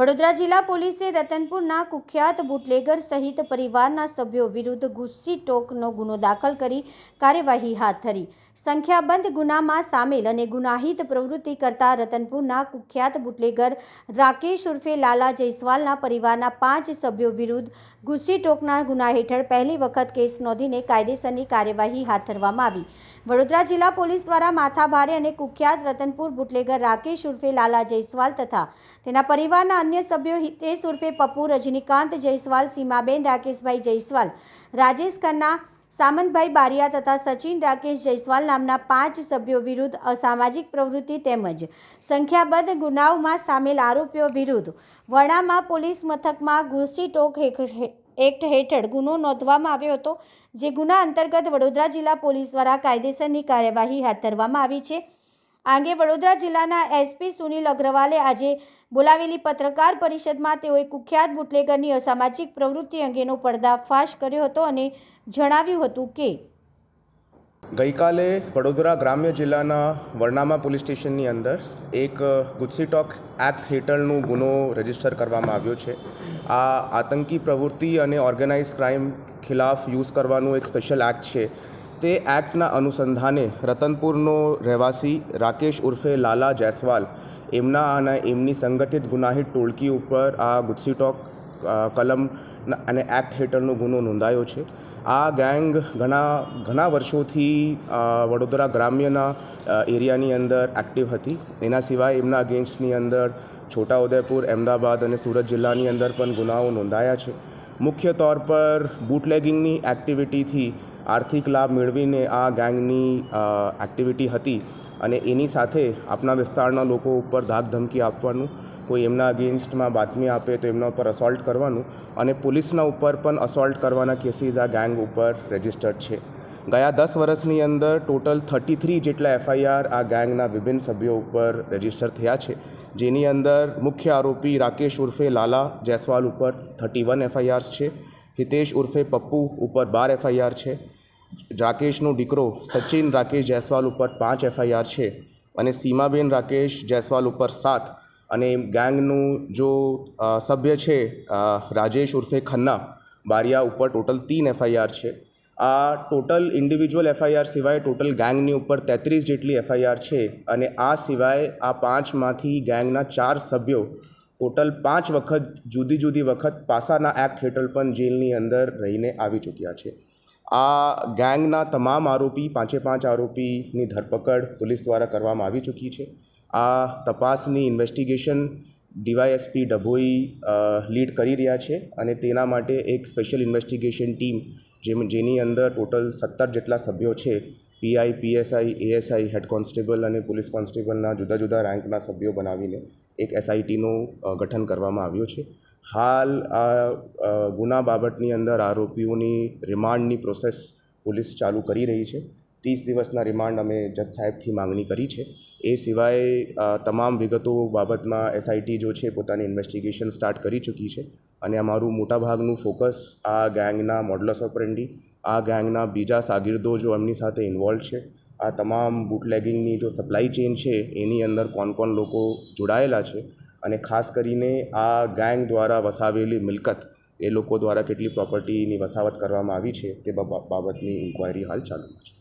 વડોદરા જિલ્લા પોલીસે રતનપુરના કુખ્યાત બુટલેગર સહિત પરિવારના સભ્યો વિરુદ્ધ ગુસ્સી ટોકનો ગુનો દાખલ કરી કાર્યવાહી હાથ ધરી. સંખ્યાબંધ ગુનામાં સામેલ અને ગુનાહિત પ્રવૃત્તિ કરતા રતનપુરના કુખ્યાત બુટલેગર રાકેશ ઉર્ફે લાલા જયસ્વાલના પરિવારના પાંચ સભ્યો વિરુદ્ધ ગુસ્સી ટોકના ગુના હેઠળ પહેલી વખત કેસ નોંધીને કાયદેસરની કાર્યવાહી હાથ ધરવામાં આવી. વડોદરા જિલ્લા પોલીસ દ્વારા માથાભારે અને કુખ્યાત રતનપુર બુટલેગર રાકેશ ઉર્ફે લાલા જયસ્વાલ તથા તેના પરિવારના અન્ય સભ્યો હિતેશ ઉર્ફે પપ્પુ, રજનીકાંત જયસ્વાલ, સીમાબેન રાકેશભાઈ જયસ્વાલ, રાજેશ ખન્ના સામંતભાઈ બારિયા તથા સચિન રાકેશ જયસ્વાલ નામના પાંચ સભ્યો વિરુદ્ધ અસામાજિક પ્રવૃત્તિ તેમજ સંખ્યાબંધ ગુનાઓમાં સામેલ આરોપીઓ વિરુદ્ધ વડામા પોલીસ મથકમાં ઘૂસીટોક એક્ટ હેઠળ ગુનો નોંધવામાં આવ્યો હતો, જે ગુના અંતર્ગત વડોદરા જિલ્લા પોલીસ દ્વારા કાયદેસરની કાર્યવાહી હાથ ધરવામાં આવી છે. આ વડોદરા જિલ્લાના એસપી સુનિલ અગ્રવાલે આજે બોલાવેલી પત્રકાર પરિષદમાં તેઓએ કુખ્યાત બુટલેગરની અસામાજિક પ્રવૃત્તિ અંગેનો પર્દાફાશ કર્યો હતો અને જણાવ્યું હતું કે ગઈકાલે વડોદરા ગ્રામ્ય જિલ્લાના વરનામા પોલીસ સ્ટેશનની અંદર એક ગુસ્સી ટોક એક્ટ હેઠળનું ગુનો રજિસ્ટર કરવામાં આવ્યો છે. આ આતંકી પ્રવૃત્તિ અને ઓર્ગેનાઇઝ ક્રાઇમ ખિલાફ યુઝ કરવાનું એક સ્પેશિયલ એક્ટ છે. તે એક્ટના અનુસંધાને રતનપુરનો રહેવાસી રાકેશ ઉર્ફે લાલા જયસ્વાલ, એમના અને એમની સંગઠિત ગુનાહિત ટોળકી ઉપર આ ગુસ્સી ટોક કલમ અને એક્ટ હેઠળનો ગુનો નોંધાયો છે. આ ગેંગ ઘણા ઘણા વર્ષોથી વડોદરા ગ્રામ્યના એરિયાની અંદર એક્ટિવ હતી. એના સિવાય એમના અગેન્સ્ટની અંદર છોટાઉદેપુર, અમદાવાદ અને સુરત જિલ્લાની અંદર પણ ગુનાઓ નોંધાયા છે. મુખ્ય તौर પર બૂટલેગિંગની એક્ટિવિટીથી આર્થિક લાભ મેળવીને આ ગેંગની એક્ટિવિટી હતી અને એની સાથે આપણા વિસ્તારના લોકો ઉપર ધાક ધમકી આપવાનું, કોઈ એમના અગેન્સ્ટમાં બાતમી આપે તો એમના ઉપર અસોલ્ટ કરવાનું અને પોલીસના ઉપર પણ અસોલ્ટ કરવાના કેસીસ આ ગેંગ ઉપર રજિસ્ટર્ડ છે. ગયા દસ વર્ષની અંદર ટોટલ થર્ટી થ્રી જેટલા એફઆઈઆર આ ગેંગના વિભિન્ન સભ્યો ઉપર રજિસ્ટર થયા છે. જેની અંદર મુખ્ય આરોપી રાકેશ ઉર્ફે લાલા જયસ્વાલ ઉપર થર્ટી વન એફઆઈઆર્સ છે. હિતેશ ઉર્ફે પપ્પુ ઉપર બાર એફઆઈઆર છે. રાકેશનો દીકરો સચિન રાકેશ જયસ્વાલ ઉપર પાંચ એફઆઈઆર છે અને સીમાબેન રાકેશ જયસ્વાલ ઉપર સાત અને ગેંગનું જો સભ્ય છે રાજેશ ઉર્ફે ખન્ના બારિયા ઉપર ટોટલ તીન એફઆઈઆર છે. આ ટોટલ ઇન્ડિવિજ્યુઅલ એફઆઈઆર સિવાય ટોટલ ગેંગની ઉપર તેત્રીસ જેટલી એફઆઈઆર છે અને આ સિવાય આ પાંચમાંથી ગેંગના ચાર સભ્યો ટોટલ પાંચ વખત, જુદી જુદી વખત પાસાના એક્ટ હેઠળ પણ જેલની અંદર રહીને આવી ચૂક્યા છે. આ ગેંગના તમામ આરોપી, પાંચે પાંચ આરોપીની ધરપકડ પોલીસ દ્વારા કરવામાં આવી ચૂકી છે. આ તપાસની ઇન્વેસ્ટિગેશન ડીવાયએસપી ડભોઈ લીડ કરી રહ્યા છે અને તેના માટે એક સ્પેશિયલ ઇન્વેસ્ટિગેશન ટીમ જેમ, જેની અંદર ટોટલ સત્તર જેટલા સભ્યો છે PI, PSI, ASI, head constable અને પોલીસ કોન્સ્ટેબલના જુદા જુદા રેન્કના સભ્યો બનાવીને એક એસઆઈટીનું ગઠન કરવામાં આવ્યું છે. હાલ આ ગુના બાબતની અંદર આરોપીઓની રિમાન્ડની પ્રોસેસ પોલીસ ચાલુ કરી રહી છે. ત્રીસ દિવસના રિમાન્ડ અમે જજ સાહેબથી માંગણી કરી છે. એ સિવાય તમામ વિગતો બાબતમાં એસઆઈટી જો છે પોતાની ઇન્વેસ્ટિગેશન સ્ટાર્ટ કરી ચૂકી છે. અને અમારું મોટાભાગનું ફોકસ આ ગેંગના મોડલસ ઓપરેન્ડી આ ગેંગના બીજા સાગીરદો જો એમની સાથે ઇન્વોલ્વ છે, આ તમામ બુટલેગિંગની જો સપ્લાય ચેન છે, એની અંદર કોણ કોણ લોકો જોડાયેલા છે અને ખાસ કરીને આ ગેંગ દ્વારા વસાવેલી મિલકત, એ લોકો દ્વારા કેટલી પ્રોપર્ટીની વસાવત કરવામાં આવી છે તે બાબતની ઇન્ક્વાયરી હાલ ચાલુમાં છે.